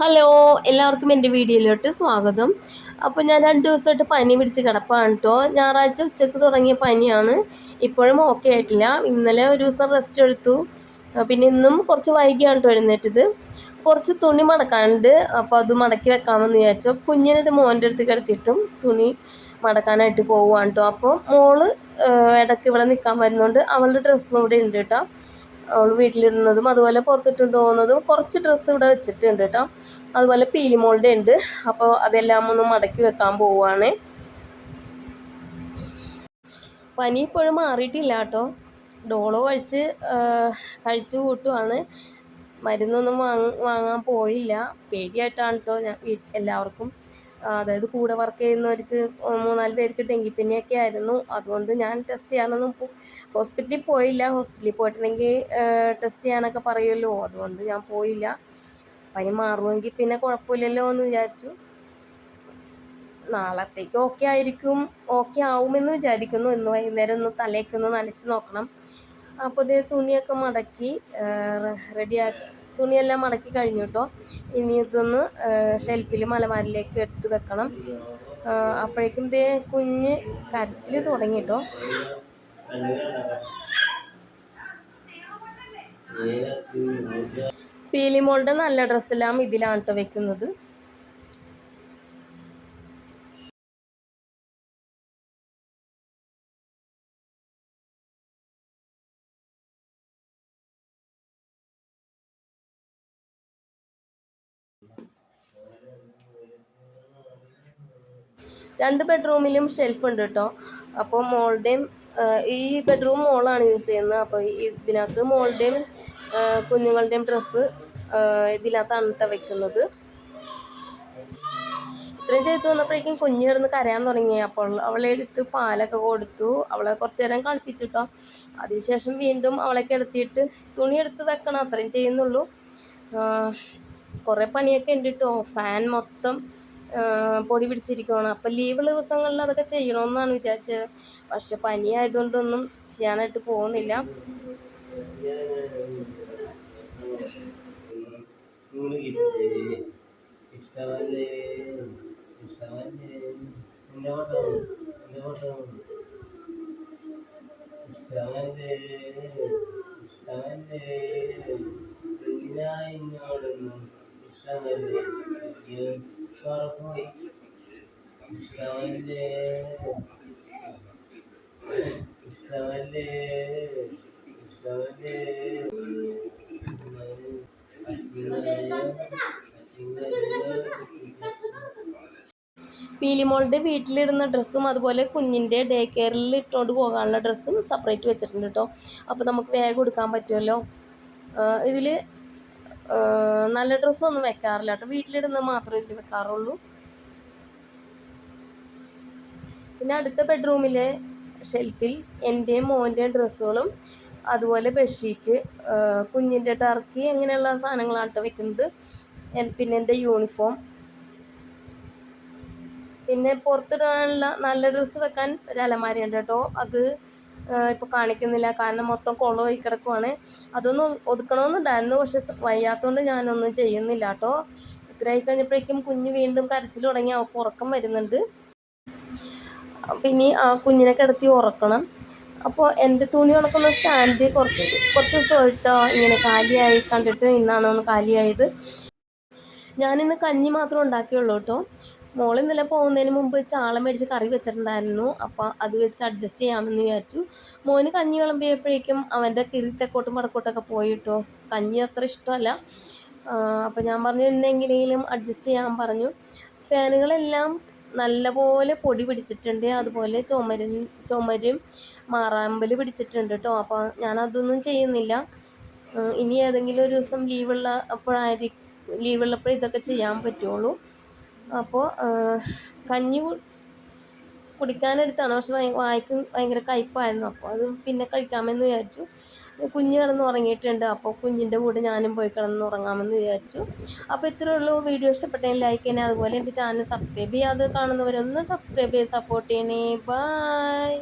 Hello എല്ലാവർക്കും എന്റെ വീഡിയോയിലോട്ട് സ്വാഗതം. അപ്പോൾ ഞാൻ രണ്ട് ദിവസമായിട്ട് പനി പിടിച്ച് കിടപ്പാണ് കേട്ടോ. ഞായറാഴ്ച ഉച്ചയ്ക്ക് തുടങ്ങിയ പനിയാണ്. ഇപ്പോഴും ഓക്കെ ആയിട്ടില്ല. ഇന്നലെ ഒരു ദിവസം റെസ്റ്റ് എടുത്തു. പിന്നെ ഇന്നും കുറച്ച് വൈകിയാണ് കേട്ടോ എഴുന്നേറ്റത്. കുറച്ച് തുണി മടക്കാനുണ്ട്. അപ്പോൾ അത് മടക്കി വെക്കാമെന്ന് വിചാരിച്ചു. കുഞ്ഞിനത് മോന്റെ അടുത്ത് കിടത്തിയിട്ടും തുണി മടക്കാനായിട്ട് പോവുകയാണ് കേട്ടോ. അപ്പോൾ മോൾ ഇടയ്ക്ക് ഇവിടെ നിൽക്കാൻ വരുന്നുണ്ട് അവളുടെ ഡ്രസ്സും ഇവിടെ ഉണ്ട് കേട്ടോ. അവൾ വീട്ടിലിടുന്നതും അതുപോലെ പുറത്തിട്ടുണ്ട് പോകുന്നതും കുറച്ച് ഡ്രസ്സ് ഇവിടെ വെച്ചിട്ടുണ്ട് കേട്ടോ അതുപോലെ പീലിമോളുടെ ഉണ്ട്. അപ്പോൾ അതെല്ലാം ഒന്ന് മടക്കി വെക്കാൻ പോവുകയാണ് പനി ഇപ്പോഴും മാറിയിട്ടില്ല കേട്ടോ ഡോളോ കഴിച്ച് കഴിച്ചു കൂട്ടുവാണ്. മരുന്നൊന്നും വാങ്ങാൻ പോയില്ല. പേടിയായിട്ടാണ് കേട്ടോ ഞാൻ എല്ലാവർക്കും അതായത് കൂടെ വർക്ക് ചെയ്യുന്നവർക്ക് മൂന്നാൽ പേർക്ക് ഡെങ്കിപ്പനിയൊക്കെ ആയിരുന്നു. അതുകൊണ്ട് ഞാൻ ടെസ്റ്റ് ചെയ്യാനൊന്നും ഹോസ്പിറ്റലിൽ പോയില്ല. ഹോസ്പിറ്റലിൽ പോയിട്ടുണ്ടെങ്കിൽ ടെസ്റ്റ് ചെയ്യാനൊക്കെ പറയുമല്ലോ. അതുകൊണ്ട് ഞാൻ പോയില്ല. പനി മാറുമെങ്കിൽ പിന്നെ കുഴപ്പമില്ലല്ലോ എന്ന് വിചാരിച്ചു. നാളത്തേക്ക് ഓക്കെ ആയിരിക്കും. ഓക്കെ ആവുമെന്ന് വിചാരിക്കുന്നു. ഇന്ന് വൈകുന്നേരം ഒന്ന് തലേക്കൊന്ന് നനച്ച് നോക്കണം. അപ്പോൾ ഇതേ തുണിയൊക്കെ മടക്കി റെഡിയാക്കി തുണിയെല്ലാം മടക്കി കഴിഞ്ഞു കേട്ടോ ഇനി ഇതൊന്ന് ഷെൽഫിൽ മലമാരിലേക്ക് എടുത്ത് വെക്കണം. അപ്പോഴേക്കും ദേ കുഞ്ഞ് കരച്ചിൽ തുടങ്ങി കേട്ടോ പീലിമോളുടെ നല്ല ഡ്രസ്സെല്ലാം ഇതിലാണ് കേട്ടോ വെക്കുന്നത്. രണ്ട് ബെഡ്റൂമിലും ഷെൽഫ് ഉണ്ട് കേട്ടോ അപ്പോൾ മോളുടെയും ഈ ബെഡ്റൂം മോളാണ് യൂസ് ചെയ്യുന്നത്. അപ്പോൾ ഇതിനകത്ത് മോളുടെയും കുഞ്ഞുങ്ങളുടെയും ഡ്രസ്സ് ഇതിനകത്താണ് കേട്ടോ വെക്കുന്നത്. ഇത്രയും ചെയ്ത് വന്നപ്പോഴേക്കും കുഞ്ഞ് കിടന്ന് കരയാൻ തുടങ്ങി. അപ്പോൾ അവളെ എടുത്ത് പാലൊക്കെ കൊടുത്തു. അവളെ കുറച്ച് നേരം കളിപ്പിച്ചു കേട്ടോ അതിനുശേഷം വീണ്ടും അവളെ കിടത്തിയിട്ട് തുണി എടുത്ത് വെക്കണം. അത്രയും ചെയ്യുന്നുള്ളൂ. കുറേ പണിയൊക്കെ ഉണ്ട് കേട്ടോ ഫാൻ മൊത്തം പൊടി പിടിച്ചിരിക്കുകയാണ് അപ്പം ലീവുള്ള ദിവസങ്ങളിൽ അതൊക്കെ ചെയ്യണമെന്നാണ് വിചാരിച്ചത്. പക്ഷെ പനി ആയതുകൊണ്ടൊന്നും ചെയ്യാനായിട്ട് പോകുന്നില്ല. ഇഷ്ടമല്ലേ? ഇഷ്ടമല്ലേ? പീലിമോളുടെ വീട്ടിലിടുന്ന ഡ്രസ്സും അതുപോലെ കുഞ്ഞിന്റെ ഡേ കെയറിൽ ഇട്ടുകൊണ്ട് പോകാനുള്ള ഡ്രസ്സും സെപ്പറേറ്റ് വെച്ചിട്ടുണ്ട് കേട്ടോ അപ്പോൾ നമുക്ക് വേഗം എടുക്കാൻ പറ്റുമല്ലോ. ഇതിൽ നല്ല ഡ്രസ്സൊന്നും വെക്കാറില്ല കേട്ടോ. വീട്ടിലിടുന്നത് മാത്രമേ ഇതിൽ വെക്കാറുള്ളൂ. പിന്നെ അടുത്ത ബെഡ്റൂമിലെ ഷെൽഫിൽ എന്റെയും മോന്റെയും ഡ്രസ്സുകളും അതുപോലെ ബെഡ്ഷീറ്റ് കുഞ്ഞിന്റെ ടർക്കി അങ്ങനെയുള്ള സാധനങ്ങളാണ് വെക്കുന്നത്. പിന്നെ എന്റെ യൂണിഫോം. പിന്നെ പുറത്തിടാനുള്ള നല്ല ഡ്രസ്സ് വെക്കാൻ ഒരു അലമാരയുണ്ട് കേട്ടോ. അത് ഇപ്പോൾ കാണിക്കുന്നില്ല. കാരണം മൊത്തം കുളമായി കിടക്കുവാണ്. അതൊന്ന് ഒതുക്കണമെന്നുണ്ടായിരുന്നു പക്ഷെ വയ്യാത്തതുകൊണ്ട് ഞാനൊന്നും ചെയ്യുന്നില്ല കേട്ടോ. ഇത്രയായി കഴിഞ്ഞപ്പോഴേക്കും കുഞ്ഞ് വീണ്ടും കരച്ചിൽ തുടങ്ങി. അവൾക്ക് ഉറക്കം വരുന്നുണ്ട്. പിന്നെ ആ കുഞ്ഞിനെ കിടത്തി ഉറക്കണം. അപ്പോൾ എന്റെ തുണി ഉണക്കുന്ന സ്റ്റാൻഡ് കുറച്ച് കുറച്ച് ദിവസമായിട്ടോ ഇങ്ങനെ കാലിയായി കണ്ടിട്ട് ഇന്നാണ് ഒന്ന് കാലിയായത്. ഞാനിന്ന് കഞ്ഞി മാത്രമേ ഉണ്ടാക്കിയുള്ളൂ കേട്ടോ. മോൾ ഇന്നലെ പോകുന്നതിന് മുമ്പ് ചാള മേടിച്ച് കറി വെച്ചിട്ടുണ്ടായിരുന്നു. അപ്പോൾ അത് വെച്ച് അഡ്ജസ്റ്റ് ചെയ്യാമെന്ന് വിചാരിച്ചു. മോന് കഞ്ഞി വിളമ്പിയപ്പോഴേക്കും അവന്റെ കിരി തെക്കോട്ടും വടക്കോട്ടൊക്കെ പോയിട്ടോ കഞ്ഞി അത്ര ഇഷ്ടമല്ല. അപ്പോൾ ഞാൻ പറഞ്ഞു എന്തെങ്കിലും അഡ്ജസ്റ്റ് ചെയ്യാൻ പറഞ്ഞു. ഫാനുകളെല്ലാം നല്ലപോലെ പൊടി പിടിച്ചിട്ടുണ്ട്. അതുപോലെ ചുമരും ചുമരും മാറാമ്പൽ പിടിച്ചിട്ടുണ്ട് കേട്ടോ അപ്പോൾ ഞാൻ അതൊന്നും ചെയ്യുന്നില്ല ഇനി ഏതെങ്കിലും ഒരു ദിവസം ലീവുള്ള അപ്പോഴായിരിക്കും ലീവുള്ളപ്പോൾ ഇതൊക്കെ ചെയ്യാൻ പറ്റുള്ളൂ. അപ്പോൾ കഞ്ഞി കുടിക്കാനെടുത്താണ്. പക്ഷെ വായിക്ക് ഭയങ്കര കയ്പ്പായിരുന്നു അപ്പോൾ അത് പിന്നെ കഴിക്കാമെന്ന് വിചാരിച്ചു. കുഞ്ഞ് കിടന്ന് ഉറങ്ങിയിട്ടുണ്ട്. അപ്പോൾ കുഞ്ഞിന്റെ കൂടെ ഞാനും പോയി കിടന്ന് ഉറങ്ങാമെന്ന് വിചാരിച്ചു. അപ്പോൾ ഇത്രയേ ഉള്ളൂ. വീഡിയോ ഇഷ്ടപ്പെട്ടെങ്കിൽ ലൈക്ക് ചെയ്യണേ. അതുപോലെ എന്റെ ചാനൽ സബ്സ്ക്രൈബ് ചെയ്യാതെ കാണുന്നവരൊന്ന് സബ്സ്ക്രൈബ് ചെയ്ത് സപ്പോർട്ട് ചെയ്യണേ. ബൈ